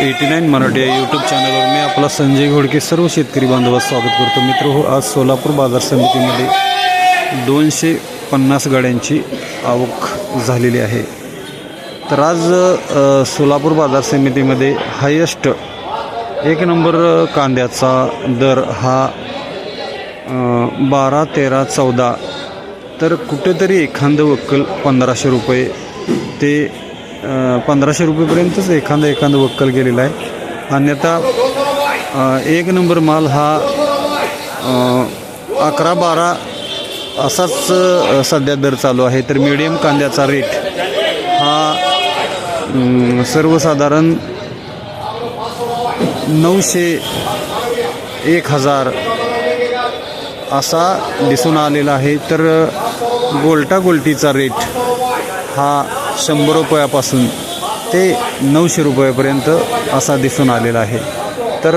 Eighty nine Marathi या YouTube चॅनलवर मी आपला संजय घोडके सर्व शेतकरी बांधवात स्वागत करतो. मित्र हो आज सोलापूर बाजार समितीमध्ये दोनशे पन्नास गाड्यांची आवक झालेली आहे. तर आज सोलापूर बाजार समितीमध्ये हायेस्ट एक नंबर कांद्याचा दर हा बारा तेरा चौदा तर कुठेतरी एखादं वक्कल पंधराशे रुपये ते पंधराशे रुपयेपर्यंतच एखादं एखादं वक्कल गेलेलं आहे. अन्यथा एक नंबर माल हा अकरा बारा असाच सध्या दर चालू आहे. तर मीडियम कांद्याचा रेट हा सर्वसाधारण नऊशे एक हजार असा दिसून आलेला आहे. तर गोल्टा गोल्टीचा रेट हा शंभर रुपयापासून ते नऊशे रुपयापर्यंत असा दिसून आलेला आहे. तर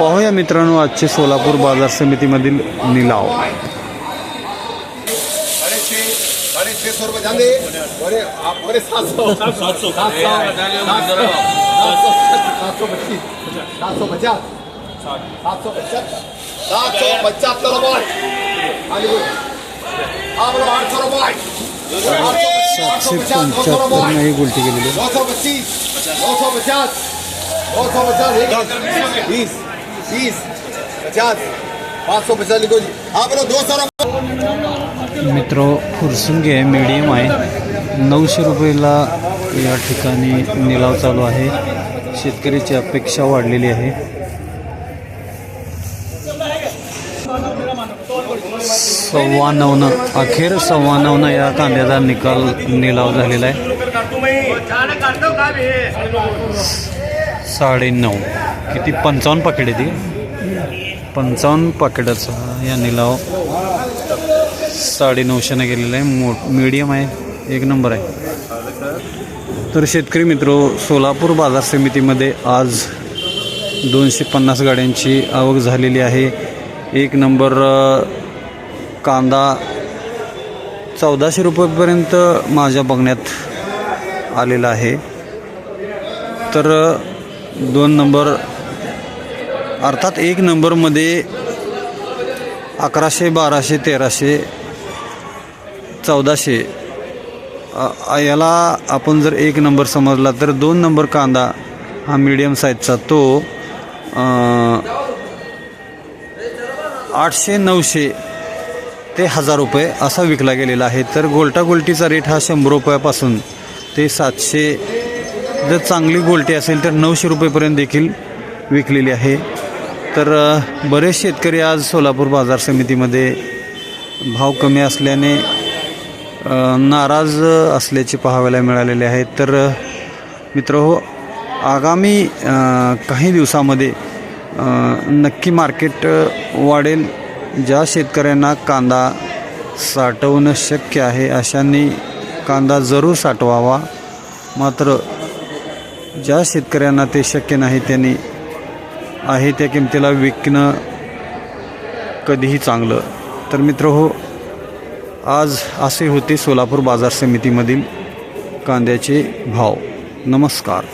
पाहूया मित्रांनो आजचे सोलापूर बाजार समितीमधील निलाव. सातशे पंच्याहत्तर ही गोलटी गेलेली नौ सौ सौ पचास सौ पचास तीस पचास सौ पचास लिखो मित्र फुरसुंगी आहे मीडियम आहे. नऊशे रुपयेला या ठिकाणी निलाव चालू आहे. शेतकऱ्याची अपेक्षा वाढलेली आहे. सव्वा नऊनं अखेर सव्वा नऊनं या कांद्याचा निकाल निलाव झालेला आहे. साडे नऊ किती? पंचावन्न पाकिट आहे ती. पंचावन्न पाकिटाचा या निलाव साडे नऊशेनं गेलेला आहे. मो मीडियम आहे. एक नंबर आहे. तर शेतकरी मित्र सोलापूर बाजार समितीमध्ये आज दोनशे पन्नास गाड्यांची आवक झालेली आहे. एक नंबर कांदा चौदाशे रुपयेपर्यंत माझ्या बघण्यात आलेला आहे. तर दोन नंबर अर्थात एक नंबरमध्ये अकराशे बाराशे तेराशे चौदाशे. याला आपण जर एक नंबर समजला तर दोन नंबर कांदा हा मीडियम साईजचा तो आठशे नऊशे ते हजार रुपये असा विकला गेलेला आहे. तर गोल्टा गोल्टीचा रेट हा शंभर रुपयापासून ते सातशे जर चांगली गोल्टी असेल तर नऊशे रुपयेपर्यंत देखील विकलेली आहे. तर बरेच शेतकरी आज सोलापूर बाजार समितीमध्ये भाव कमी असल्याने नाराज असल्याचे पाहायला मिळालेले आहेत. तर मित्र हो आगामी काही दिवसामध्ये नक्की मार्केट वाढेल ज्या शेतकऱ्यांना कांदा साठवणं शक्य आहे अशांनी कांदा जरूर साठवावा. मात्र ज्या शेतकऱ्यांना ते शक्य नाही त्यांनी आहे त्या किमतीला विकणं कधीही चांगलं. तर मित्र हो आज असे होते सोलापूर बाजार समितीमधील कांद्याचे भाव. नमस्कार.